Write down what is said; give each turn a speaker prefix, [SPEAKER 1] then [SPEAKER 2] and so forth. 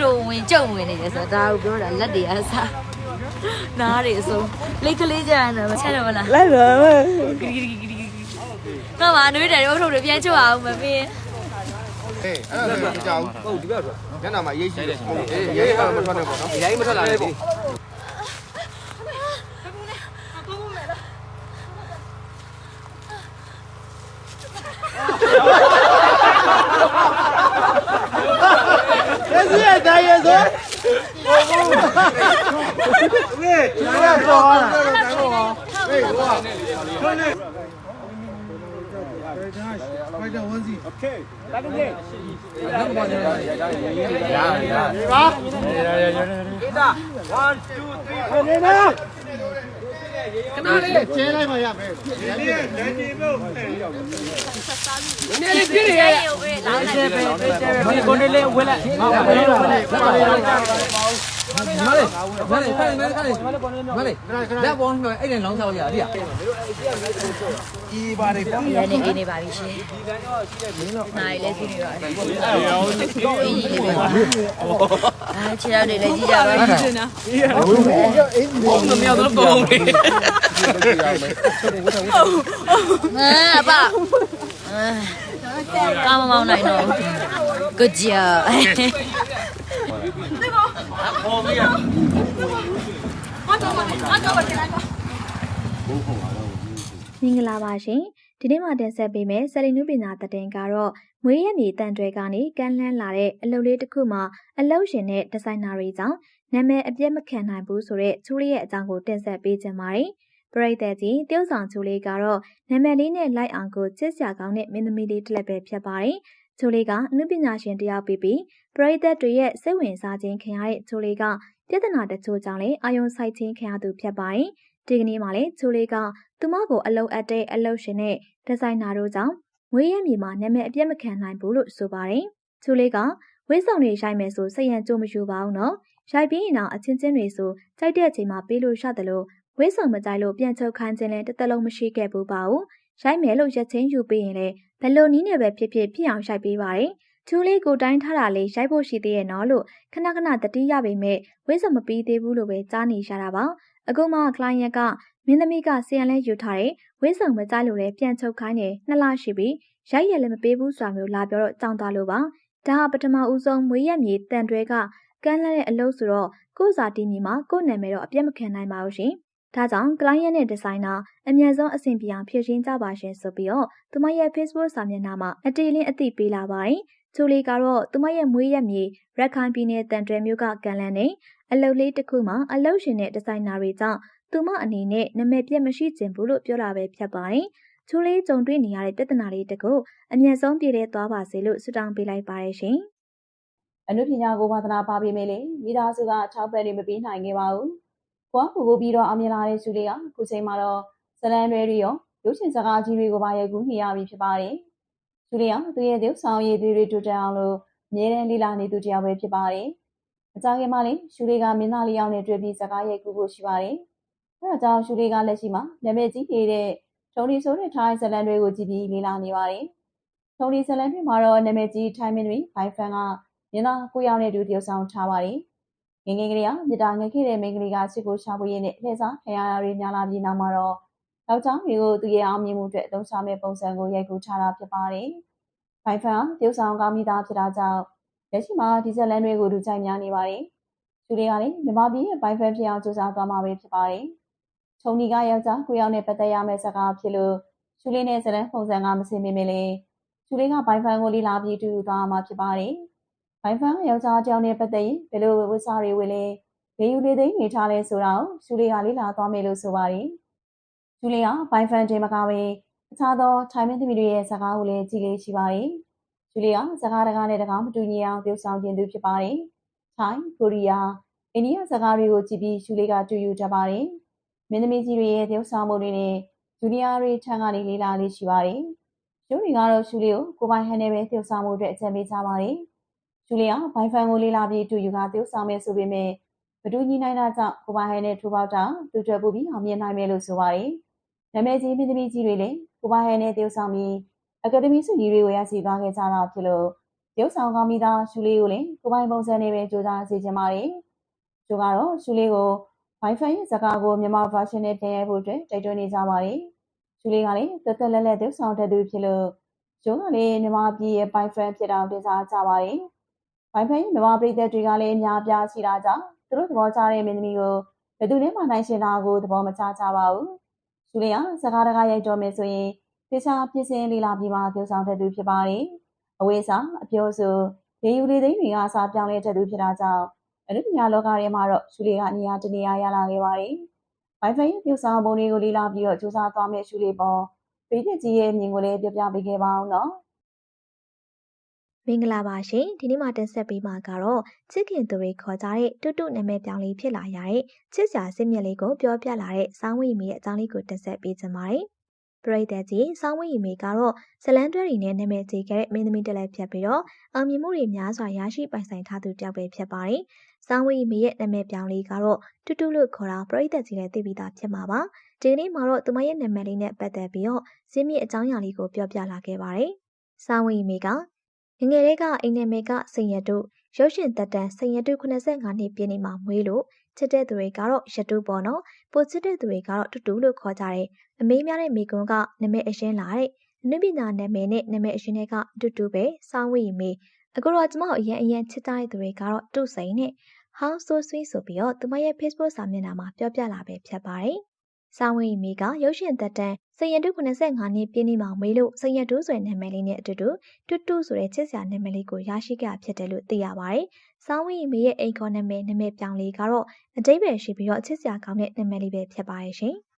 [SPEAKER 1] တုံဝင်ကြုံဝင်နေတယ်ဆိုတော့ဒါကိုပြောတာလက်တွေအစားနားတွေအစုံလိတ်ကလေးကြမ်းတယ်မချက်တော့မလား
[SPEAKER 2] လိုက်ပါမယ်
[SPEAKER 1] တော့မှနွေးတယ်ရုပ်ထုတ်တွေပြန်ချွတ်အောင်မပေး
[SPEAKER 3] ဟေးအဲ့ဒါလည်းမကြောက်
[SPEAKER 4] ဟုတ်ဒီဘက်ဆို
[SPEAKER 3] ဘူးညနာမှာရေးရှိတယ်ဟုတ်အေးရေးကမထွက်နဲ့ပေါ့နော်
[SPEAKER 4] ဒီတိုင်းမထွက်လာနဲ့ ပေါ့
[SPEAKER 3] လက်စီရတိုင်းရဆိုဟေးကျန်ရတော့လာဟေးဟိုက
[SPEAKER 4] ကျဲ လိုက်မှရမယ်
[SPEAKER 1] နည်းနည်းပြည့်ရရုပ်ပဲလာလိုက်တယ်
[SPEAKER 4] မင်းကိုနေလေးဝဲလိုက်ဟောဝဲလိုက်ဝဲလိုက် မလေးမလေးခိုင်းနေခိုင်းနေမလေးလက်ပေါ်နေအဲ့ဒါလောင်းချောက်ရအပြည့်
[SPEAKER 3] ဒီပါတယ်ဗျာ
[SPEAKER 1] ရနေနေပါပြီရှင်နိုင်လဲကြည့်နေပါအေးကြီးလေးပဲအာခြေထောက်တွေလည်းကြည့်ကြပါ
[SPEAKER 4] ဘုံမမြောက်တော့ပုံလေး
[SPEAKER 1] အာအပအာကာမမောင်းနိုင်တော့ good job
[SPEAKER 5] မင်္ဂလာပါရှင်ဒီနေ့မှတင်ဆက်ပေးမယ့်ဆယ်လီနုပညာသတင်းကတော့မွေးရမြေတန်တွေကနေကမ်းလှမ်းလာတဲ့အလုပ်လေးတစ်ခုမှာအလုပ်ရှင်နဲ့ဒီဇိုင်နာတွေကြောင့်နာမည်အပြတ်မခံနိုင်ဘူးဆိုတဲ့ချူလေးရဲ့အကြောင်းကိုတင်ဆက်ပေးချင်ပါတယ်ပရိသတ်ကြီးတယောက်ဆောင်ချူလေးကတော့နာမည်လေးနဲ့လိုက်အောင်ကိုချစ်စရာကောင်းတဲ့မင်းသမီးလေးတစ်လက်ပဲဖြစ်ပါတယ် ချူလေးကအမှုပညာရှင်တယောက်ပြီးပြီးပရိသတ်တွေရဲ့စိတ်ဝင်စားခြင်းခံရတဲ့ချူလေးကပြဿနာတချို့ကြောင့်လည်းအာယုံဆိုင်ခြင်းခံရသူဖြစ်ပါတယ်ဒီကနေ့မှလည်းချူလေးကသူမကိုအလုံအပ်တဲ့အလုပ်ရှင်နဲ့ဒီဇိုင်နာတို့ကြောင့်ဝေးရမြေမှာနာမည်အပြတ်မခံနိုင်ဘူးလို့ဆိုပါတယ်။ချူလေးကဝေးဆောင်တွေရိုက်မယ်ဆိုစိတ်ရန်ကြိုးမယူပါဘူးနော်။ရိုက်ပြီးရင်တော့အချင်းချင်းတွေဆိုကြိုက်တဲ့အချိန်မှာပေးလို့ရတယ်လို့ဝေးဆောင်မကြိုက်လို့ပြန်ချုပ်ခိုင်းခြင်းလည်းတစ်သက်လုံးမရှိခဲ့ဘူးပါဘူး။ရိုက်မယ်လို့ရက်ချင်းယူပြီးရင်လည်း ဘယ်လိုနည်းနဲ့ပဲဖြစ်ဖြစ်ဖြစ်အောင်ရိုက်ပေးပါတယ်။ချူလေးကိုတိုင်းထားတာလေးရိုက်ဖို့ရှိသေးရဲ့နော်လို့ခဏခဏတတိရပေမဲ့ဝေးဆောင်မပြီးသေးဘူးလို့ပဲကြားနေရတာပါ။အခုမှကလိုင်းရက်ကမင်းသမီးကဆီယန်လဲယူထားတဲ့ဝင်းဆောင်မကြိုက်လို့လည်းပြန်ချုပ်ခိုင်းနေနှစ်လရှိပြီရိုက်ရလည်းမပေးဘူးဆိုတာမျိုးလာပြောတော့ကြောင်သွားလို့ပါဒါကပထမဦးဆုံးမွေးရမြေတန်တွဲကကမ်းလှမ်းတဲ့အလုပ်ဆိုတော့ကို့စာတီမီမှာကို့နာမည်တော့အပြတ်မခံနိုင်ပါဘူးရှင် ဒါကြောင့် client နဲ့ designer အမြန်ဆုံးအဆင်ပြေအောင်ဖြည့်ရှင်းကြပါရှင်ဆိုပြီးတော့သူမရဲ့ Facebook စာမျက်နှာမှာအတေးလင်းအသိပေးလာပါတယ်ချိုလီကတော့သူမရဲ့မွေးရမြေရက်ခိုင်ပြည်နယ်တန်တွဲမြို့ကကန်လန်းနေအလုပ်လေးတစ်ခုမှာအလုပ်ရှင်နဲ့ဒီဇိုင်နာတွေကြောင့်သူမအနေနဲ့နာမည်ပြတ်မရှိကျင်ဘူးလို့ပြောတာပဲဖြစ်ပါတယ်။ချိုးလေးကြုံတွေ့နေရတဲ့ပြဿနာလေးတကူအမြင့်ဆုံးပြည့်တဲ့သွားပါစေလို့ဆုတောင်းပေးလိုက်ပါတယ်ရှင်။
[SPEAKER 6] အနုပညာကိုဝါသနာပါပေမဲ့လေမိသားစုကထောက်ပံ့နေမပေးနိုင်ခဲ့ပါဘူး။ ကိုကကိုကိုပြီးတော့အောင်မြင်လာတဲ့စုလေးကခုချိန်မှာတော့ဇလန်တွေတွေရောရုပ်ရှင်စကားကြီးတွေကိုပါရိုက်ကူးနေရပြီဖြစ်ပါတယ်။စုလေးကသူရဲ့ရုပ်ဆောင်ရည်တွေတွေတူတအောင်လို့အမြဲတမ်းလေးလာနေသူတစ်ယောက်ပဲဖြစ်ပါတယ်။အကြခင်မှာလေစုလေးကမင်းသားလေးယောက်နဲ့တွေ့ပြီးစကားရိုက်ကူးဖို့ရှိပါတယ်။အဲဒါကြောင့်စုလေးကလက်ရှိမှာနာမည်ကြီးနေတဲ့ထုံလီဆိုတဲ့ထိုင်းဇလန်တွေကိုကြည့်ပြီးလေးလာနေပါတယ်။ထုံလီဇလန်တွေမှာတော့နာမည်ကြီးထိုင်းမင်းတွေဘိုင်ဖန်ကမြင်းသားကိုယောက်နဲ့တူတယောက်ဆောင်ထားပါတယ်။ ငယ်ငယ်ကလေးကမြစ်တာငယ်ခဲ့တဲ့မိန်းကလေးကစစ်ကိုရှာဖွေရင်းနဲ့လှည့်စားခံရတာတွေများလာပြီးနောက်မှာတော့ယောက်ျားတွေကိုသူရဲ့အောင်မြင်မှုအတွက်အသုံးချမဲ့ပုံစံကိုရိုက်ကူးထားတာဖြစ်ပါတယ်။ဘိုင်ဖန်ကတယောက်ဆောင်ကောင်းမိသားဖြစ်တာကြောင့်လက်ရှိမှာဒီဇက်လန်တွေကိုလူကြိုက်များနေပါတယ်။သူတွေကလည်းမြမပြည်ရဲ့ဘိုင်ဖန်ဖြစ်အောင်စူးစမ်းသွားမှာပဲဖြစ်ပါတယ်။ထုံနီကယောက်ျားကိုယောက်နဲ့ပတ်သက်ရမယ့်စကားဖြစ်လို့ရှူလေးနဲ့ဇလန်ပုံစံကမစင်ပေမဲ့လေရှူလေးကဘိုင်ဖန်ကိုလေးလာပြီးတူတူသွားမှာဖြစ်ပါတယ်။ ဘိုင်ဖန်ယောက်ျားတစ်ယောက်နဲ့ပတ်သက်ရင်ဘယ်လိုဝတ်စားတွေဝယ်လဲလေယူလေသိမ်းနေထားလဲဆိုတာကိုရှူလေးကလေးလာသွားမယ်လို့ဆိုပါတယ်။ရှူလေးကဘိုင်ဖန်တင်မကပဲအခြားသောထိုင်းမင်းသမီးတွေရဲ့စကားကိုလည်းကြည့်လေးရှိပါတယ်။ရှူလေးကစကားတကားနဲ့တကားမတူညီအောင်ပြုဆောင်ခြင်းသူဖြစ်ပါတယ်။ထိုင်းကိုရီးယားအိန္ဒိယစကားတွေကိုကြည့်ပြီးရှူလေးကတူယူတတ်ပါတယ်။မင်းသမီးကြီးတွေရဲ့ပြုဆောင်မှုတွေနဲ့ဂျူနီယာတွေထံကနေလေးလာလေးရှိပါတယ်။ရှူတွေကတော့ရှူလေးကိုကိုပိုင်ဟန်နဲ့ပဲပြုဆောင်မှုအတွက်အကြံပေးကြပါတယ်။ ဂျူလီယာဘိုင်ဖန်ကိုလေးလာပြီးတူယူကတယောက်ဆောင်မယ်ဆိုပေမဲ့ဘဒူညီနိုင်တာကြောင့်ကိုပိုင်ဟဲနဲ့ထူပေါက်တာတူတွဲပူပြီးအောင်မြင်နိုင်မယ်လို့ဆိုပါတယ်။နာမည်ကြီးမင်းသမီးကြီးတွေလည်းကိုပိုင်ဟဲနဲ့တယောက်ဆောင်ပြီးအကယ်ဒမီဆုကြီးတွေကိုရရှိသွားခဲ့ကြတာဖြစ်လို့ရုပ်ဆောင်ကောင်းမိသားရှူလေးကိုလည်းကိုပိုင်ပုံစံနဲ့ပဲကြိုးစားစေချင်ပါတယ်။ကျိုးကတော့ရှူလေးကို Wi-Fi ရဲ့ဇာတ်ကားကိုမြန်မာ version နဲ့ပြန်ရိုက်ဖို့အတွက်တိုက်တွန်းနေကြပါတယ်။ရှူလေးကလည်းသက်သက်လက်လက်ရုပ်ဆောင်တတ်သူဖြစ်လို့ကျိုးကလည်းမြန်မာပြည်ရဲ့ Wi-Fi ဖြစ်အောင်တင်စားကြပါတယ်။ Wi-Fi ရဲ့မြန်မာပြည်သက်တွေကလည်းအများအပြားရှိတာကြောင့်သူတို့သဘောကျတဲ့မင်းသမီးကိုဘယ်သူနဲ့မှနိုင်ရှင်တာကိုသဘောမချကြပါဘူး။ရှူလေးကစကားတကားရိုက်တော်မယ်ဆိုရင်တခြားပြင်ဆင်လေးလာပြီးမှပြောဆောင်တတ်သူဖြစ်ပါတယ်။အဝေးစားအပြောဆိုရေယူလေးသိန်းတွေကစားပြောင်းလဲတတ်သူဖြစ်တာကြောင့်အနုပညာလောကထဲမှာတော့ရှူလေးကနေရာတနေရာရလာခဲ့ပါတယ်။ Wi-Fi ရဲ့ပြုဆောင်ပုံတွေကိုလေးလာပြီးတော့စူးစမ်းသွားမယ့်ရှူလေးပေါ်ပြည်သက်ကြီးရဲ့မြင်ကိုလည်းပြပြပေးခဲ့ပါအောင်နော်
[SPEAKER 5] မင်္ဂလာပါရှင်ဒီနေ့မှာတင်ဆက်ပေးမှာကတော့ချစ်ခင်သူတွေခေါ်ကြတဲ့တွတ်တွနာမည်ပြောင်းလေးဖြစ်လာရတဲ့ချစ်စရာစစ်မြက်လေးကိုပြောပြလာတဲ့စောင်းဝီမီရဲ့အကြောင်းလေးကိုတင်ဆက်ပေးချင်ပါတယ်ပရိသတ်ကြီးစောင်းဝီမီကတော့ဇလန်တွဲတွေနဲ့နာမည်ကြီးခဲ့တဲ့မင်းသမီးတစ်လည်းဖြစ်ပြီးတော့အောင်မြင်မှုတွေများစွာရရှိပိုင်ဆိုင်ထားသူတစ်ယောက်ပဲဖြစ်ပါတယ်စောင်းဝီမီရဲ့နာမည်ပြောင်းလေးကတော့တူတူလို့ခေါ်တာပရိသတ်ကြီးလည်းသိပြီးသားဖြစ်မှာပါဒီနေ့မှာတော့သူမရဲ့နာမည်လေးနဲ့ပတ်သက်ပြီးတော့ဇင်းမြင့်အကြောင်းအရာလေးကိုပြောပြလာခဲ့ပါတယ်စောင်းဝီမီက ငငယ်လေးကအိမ်နယ်မေကစိန်ရတုရုပ်ရှင်သက်တမ်းစိန်ရတု85နှစ်ပြည့်နေ့မှာမွေးလို့ချစ်တဲ့သူတွေကတော့ရတုပေါ့နော်ပိုချစ်တဲ့သူတွေကတော့တူတူလို့ခေါ်ကြတယ်အမေးများတဲ့မိကွန်းကနာမည်အရှင်လာတဲ့အနုပညာနာမည်နဲ့နာမည်အရှင်တွေကတူတူပဲစောင်းဝီမေအခုတော့ကျမတို့အရင်အရင်ချစ်ကြတဲ့သူတွေကတော့တူစိန်နဲ့ how so sweet ဆိုပြီးတော့သူမရဲ့ Facebook စာမျက်နှာမှာပြောပြလာပဲဖြစ်ပါတယ် စောင်းဝီမေကရုပ်ရှင်သက်တမ်းစိန်ရတု85နှစ်ပြည့်နေ့မှာမွေးလို့စိန်ရတုဆိုတဲ့နာမည်လေးနဲ့အတူတူတူတူဆိုတဲ့ချစ်စရာနာမည်လေးကိုရရှိခဲ့ဖြစ်တယ်လို့သိရပါတယ်။စောင်းဝင်းမေရဲ့အိမ်ခေါ်နာမည်နာမည်ပြောင်းလေးကတော့အတိတ်ပဲရှိပြီးတော့ချစ်စရာကောင်းတဲ့နာမည်လေးပဲဖြစ်ပါရဲ့ရှင်။